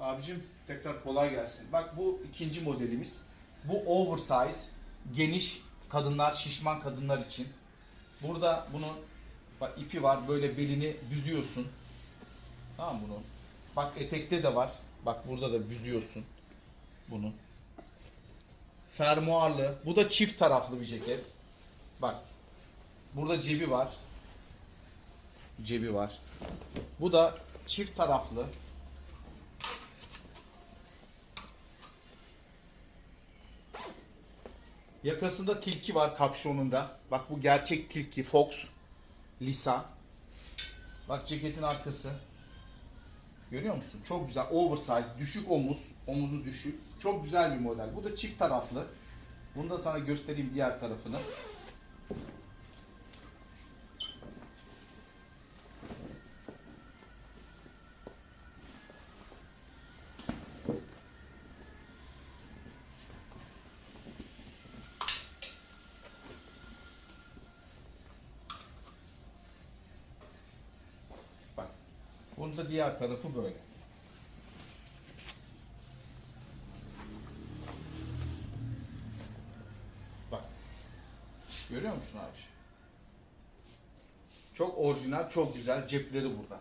Abicim tekrar kolay gelsin. Bak bu ikinci modelimiz. Bu oversize, geniş kadınlar, şişman kadınlar için. Burada bunun bak ipi var. Böyle belini büzüyorsun. Tamam bunu. Bak etekte de var. Bak burada da büzüyorsun bunu. Fermuarlı. Bu da çift taraflı bir ceket. Bak. Burada cebi var. Cebi var. Bu da çift taraflı. Yakasında tilki var kapşonunda. Bak bu gerçek tilki Fox Lisa. Bak ceketin arkası. Görüyor musun? Çok güzel. Oversize, düşük omuz, omuzu düşük. Çok güzel bir model. Bu da çift taraflı. Bunu da sana göstereyim diğer tarafını. Bunun da diğer tarafı böyle. Bak. Görüyor musun abi? Çok orijinal, çok güzel. Cepleri burada.